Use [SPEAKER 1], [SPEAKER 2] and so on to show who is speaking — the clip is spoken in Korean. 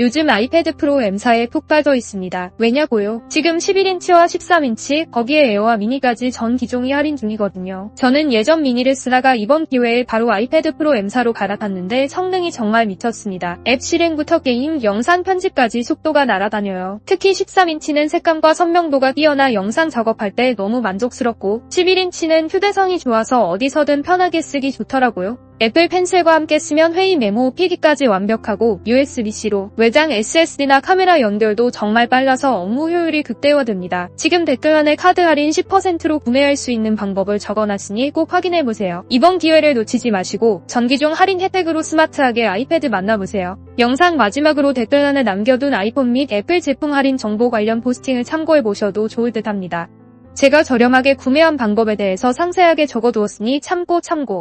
[SPEAKER 1] 요즘 아이패드 프로 M사에 푹 빠져 있습니다. 왜냐고요? 지금 11인치와 13인치, 거기에 에어와 미니까지 전 기종이 할인 중이거든요. 저는 예전 미니를 쓰다가 이번 기회에 바로 아이패드 프로 M사로 갈아탔는데 성능이 정말 미쳤습니다. 앱 실행부터 게임, 영상 편집까지 속도가 날아다녀요. 특히 13인치는 색감과 선명도가 뛰어나 영상 작업할 때 너무 만족스럽고 11인치는 휴대성이 좋아서 어디서든 편하게 쓰기 좋더라고요. 애플 펜슬과 함께 쓰면 회의 메모, 필기까지 완벽하고 USB-C로 외장 SSD나 카메라 연결도 정말 빨라서 업무 효율이 극대화됩니다. 지금 댓글란에 카드 할인 10%로 구매할 수 있는 방법을 적어놨으니 꼭 확인해보세요. 이번 기회를 놓치지 마시고 전기종 할인 혜택으로 스마트하게 아이패드 만나보세요. 영상 마지막으로 댓글란에 남겨둔 아이폰 및 애플 제품 할인 정보 관련 포스팅을 참고해보셔도 좋을 듯 합니다. 제가 저렴하게 구매한 방법에 대해서 상세하게 적어두었으니 참고 참고.